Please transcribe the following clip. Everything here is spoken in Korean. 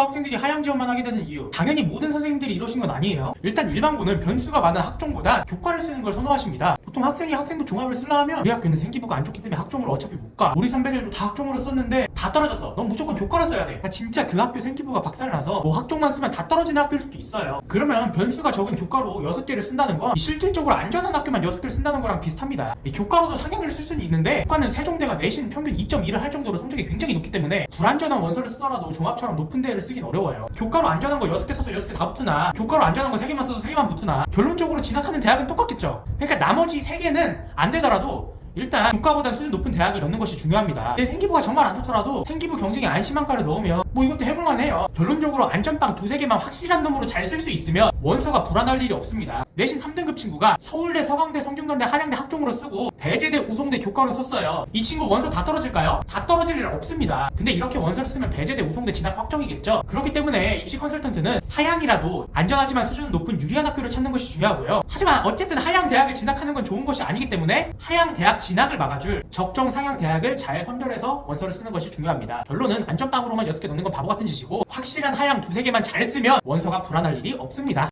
학생들이 하향 지원만 하게 되는 이유. 당연히 모든 선생님들이 이러신 건 아니에요. 일단 일반고는 변수가 많은 학종보다 교과를 쓰는 걸 선호하십니다. 보통 학생이 학생부 종합을 쓰려 하면 우리 학교는 생기부가 안 좋기 때문에 학종을 어차피 못 가. 우리 선배들도 다 학종으로 썼는데 다 떨어졌어. 넌 무조건 교과를 써야 돼. 진짜 그 학교 생기부가 박살나서 뭐 학종만 쓰면 다 떨어지는 학교일 수도 있어요. 그러면 변수가 적은 교과로 6개를 쓴다는 건 실질적으로 안전한 학교만 6개를 쓴다는 거랑 비슷합니다. 이 교과로도 상향을 쓸 수는 있는데 교과는 세종대가 내신 평균 2.2를 할 정도로 성적이 굉장히 높기 때문에 불안전한 원서를 쓰더라도 종합처럼 높은 데를 쓰긴 어려워요 교과로 안전한 거 6개 써서 6개 다 붙으나 교과로 안전한 거 3개만 써서 3개만 붙으나 결론적으로 진학하는 대학은 똑같겠죠 그러니까 나머지 3개는 안 되더라도 일단 교과보다 수준 높은 대학을 넣는 것이 중요합니다. 내 생기부가 정말 안 좋더라도 생기부 경쟁에 안심한과를 넣으면 뭐 이것도 해볼만 해요. 결론적으로 안전빵 두세 개만 확실한 놈으로 잘 쓸 수 있으면 원서가 불안할 일이 없습니다. 내신 3등급 친구가 서울대, 서강대, 성균관대, 한양대 학종으로 쓰고 배제대, 우송대 교과로 썼어요. 이 친구 원서 다 떨어질까요? 다 떨어질 일 없습니다. 근데 이렇게 원서를 쓰면 배제대, 우송대 진학 확정이겠죠? 그렇기 때문에 입시 컨설턴트는 하향이라도 안전하지만 수준 높은 유리한 학교를 찾는 것이 중요하고요. 하지만 어쨌든 하향 대학을 진학하는 건 좋은 것이 아니기 때문에 하향 대학 진학을 막아줄 적정 상향 대학을 잘 선별해서 원서를 쓰는 것이 중요합니다. 결론은 안전빵으로만 6개 넣는 건 바보 같은 짓이고 확실한 하향 두세 개만 잘 쓰면 원서가 불안할 일이 없습니다.